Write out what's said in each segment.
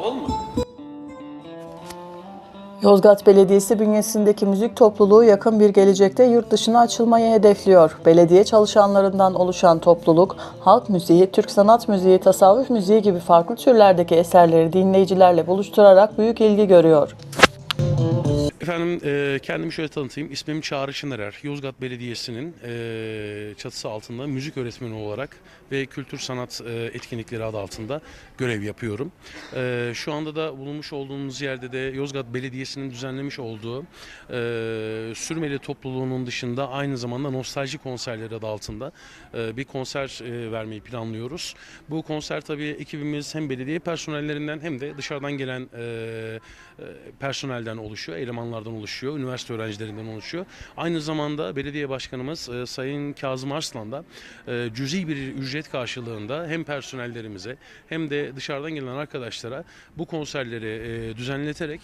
Havalı mı? Yozgat Belediyesi bünyesindeki müzik topluluğu yakın bir gelecekte yurt dışına açılmayı hedefliyor. Belediye çalışanlarından oluşan topluluk, halk müziği, Türk sanat müziği, tasavvuf müziği gibi farklı türlerdeki eserleri dinleyicilerle buluşturarak büyük ilgi görüyor. Efendim e, kendimi şöyle tanıtayım. İsmim Çağrı Şınarer. Yozgat Belediyesi'nin e, çatısı altında müzik öğretmeni olarak ve kültür sanat e, etkinlikleri adı altında görev yapıyorum. E, şu anda da bulunmuş olduğumuz yerde de Yozgat Belediyesi'nin düzenlemiş olduğu e, Sürmeli topluluğunun dışında aynı zamanda nostalji konserleri adı altında e, bir konser e, vermeyi planlıyoruz. Bu konser tabii ekibimiz hem belediye personellerinden hem de dışarıdan gelen e, e, personelden oluşuyor, elemanlardan oluşuyor, üniversite öğrencilerinden oluşuyor. Aynı zamanda belediye başkanımız e, Sayın Kazım Arslan da e, cüzi bir ücret karşılığında hem personellerimize hem de dışarıdan gelen arkadaşlara bu konserleri e, düzenleterek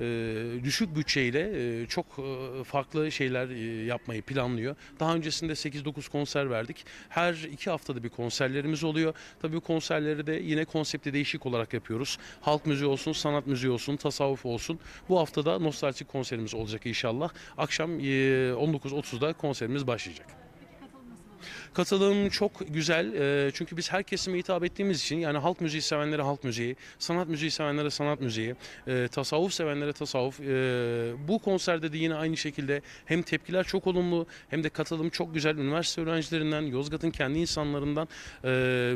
e, düşük bütçeyle e, çok e, farklı şeyler e, yapmayı planlıyor. Daha öncesinde 8-9 konser verdik. Her iki haftada bir konserlerimiz oluyor. Tabii konserleri de yine konsepti değişik olarak yapıyoruz. Halk müziği olsun, sanat müziği olsun, tasavvuf olsun. Bu haftada nostaljik konserimiz olacak inşallah. Akşam e, 19.30'da konserimiz başlayacak. Katılım çok güzel e, çünkü biz her kesime hitap ettiğimiz için yani halk müziği sevenlere halk müziği, sanat müziği sevenlere sanat müziği, e, tasavvuf sevenlere tasavvuf. E, bu konserde de yine aynı şekilde hem tepkiler çok olumlu hem de katılım çok güzel. Üniversite öğrencilerinden, Yozgat'ın kendi insanlarından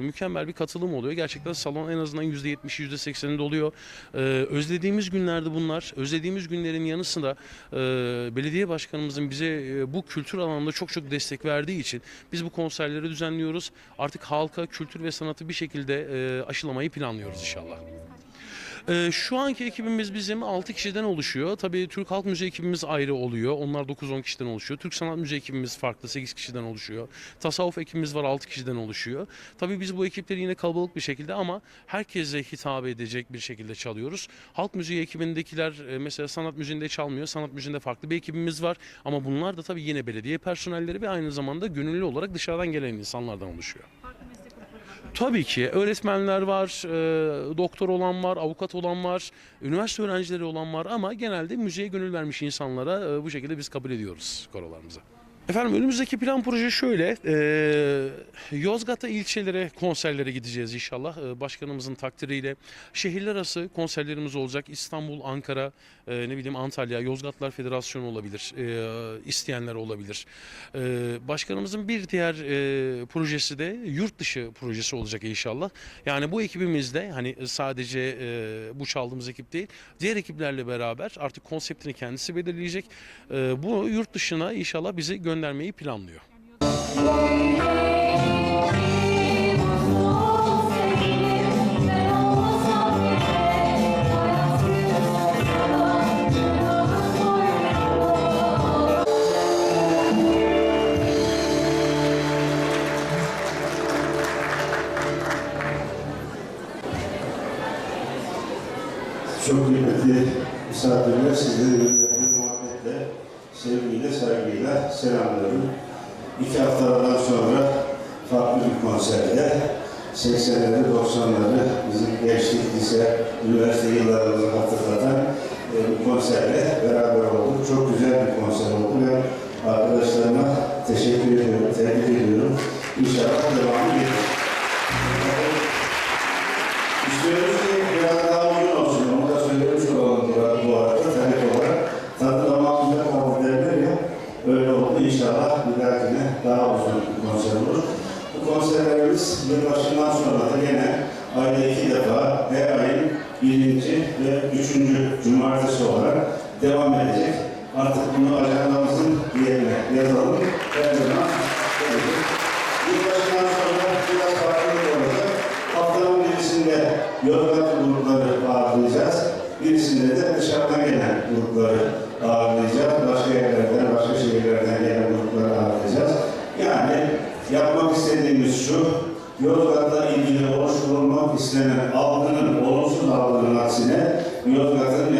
mükemmel bir katılım oluyor. Gerçekten salon en azından %70'i %80'inde oluyor. E, özlediğimiz günlerde bunlar. Özlediğimiz günlerin yanı sıra belediye başkanımızın bize bu kültür alanında çok çok destek verdiği için biz bu konserleri düzenliyoruz. Artık halka kültür ve sanatı bir şekilde aşılamayı planlıyoruz inşallah. Ee, şu anki ekibimiz bizim 6 kişiden oluşuyor. Tabii Türk Halk Müziği ekibimiz ayrı oluyor. Onlar 9-10 kişiden oluşuyor. Türk Sanat Müziği ekibimiz farklı 8 kişiden oluşuyor. Tasavvuf ekibimiz var 6 kişiden oluşuyor. Tabii biz bu ekipleri yine kalabalık bir şekilde ama herkese hitap edecek bir şekilde çalıyoruz. Halk Müziği ekibindekiler e, mesela sanat müziğinde çalmıyor. Sanat müziğinde farklı bir ekibimiz var. Ama bunlar da tabii yine belediye personelleri ve aynı zamanda gönüllü olarak dışarıdan gelen insanlardan oluşuyor. Tabii ki öğretmenler var, e, doktor olan var, avukat olan var, üniversite öğrencileri olan var ama genelde müziğe gönül vermiş insanlara e, bu şekilde biz kabul ediyoruz korolarımıza. Efendim önümüzdeki plan proje şöyle. E, Yozgat'ta ilçelere, konserlere gideceğiz inşallah. E, başkanımızın takdiriyle. Şehirler arası konserlerimiz olacak. İstanbul, Ankara, e, ne bileyim Antalya, Yozgatlar Federasyonu olabilir. E, isteyenler olabilir. E, başkanımızın bir diğer e, projesi de yurt dışı projesi olacak inşallah. Yani bu ekibimizde hani sadece e, bu çaldığımız ekip değil, diğer ekiplerle beraber artık konseptini kendisi belirleyecek. E, bu yurt dışına inşallah bizi göndermeyi planlıyor. Çok kıymetli misafirler, sizleri sevgiyle, saygıyla selamlıyorum. İki haftalardan sonra farklı bir konserde 80'leri, 90'ları bizim gençlik, lise, üniversite yıllarımızı hatırlatan e, bir konserle beraber olduk. Çok güzel bir konser oldu ve arkadaşlarıma teşekkür ediyorum, tebrik ediyorum. İnşallah devamı gelir. İstiyoruz ki biraz daha uygun olsun. Onu da söylemiş olalım bu- bu arada. Talep olarak. Tadı damağımıza kaldı derler ya. Öyle oldu. İnşallah bir dahakine daha uzun bir konser olur. Bu konserlerimiz yılbaşından sonra da gene ayda iki defa her ayın birinci ve üçüncü cumartesi olarak devam edecek. Artık bunu ajandamızın bir yerine yazalım. Her zaman gelecek. Yılbaşından sonra biraz farklı olacak. Haftanın birisinde Yozgat grupları ağırlayacağız. Birisinde de dışarıdan gelen grupları ağırlayacağız. Başka yerlerden, başka şehirlerden gelen grupları ağırlayacağız. Yani yapmak istediğimiz şu, Yozgat'la ilgili oluşturulmak istenen algının, olumsuz algının aksine Yozgat'ın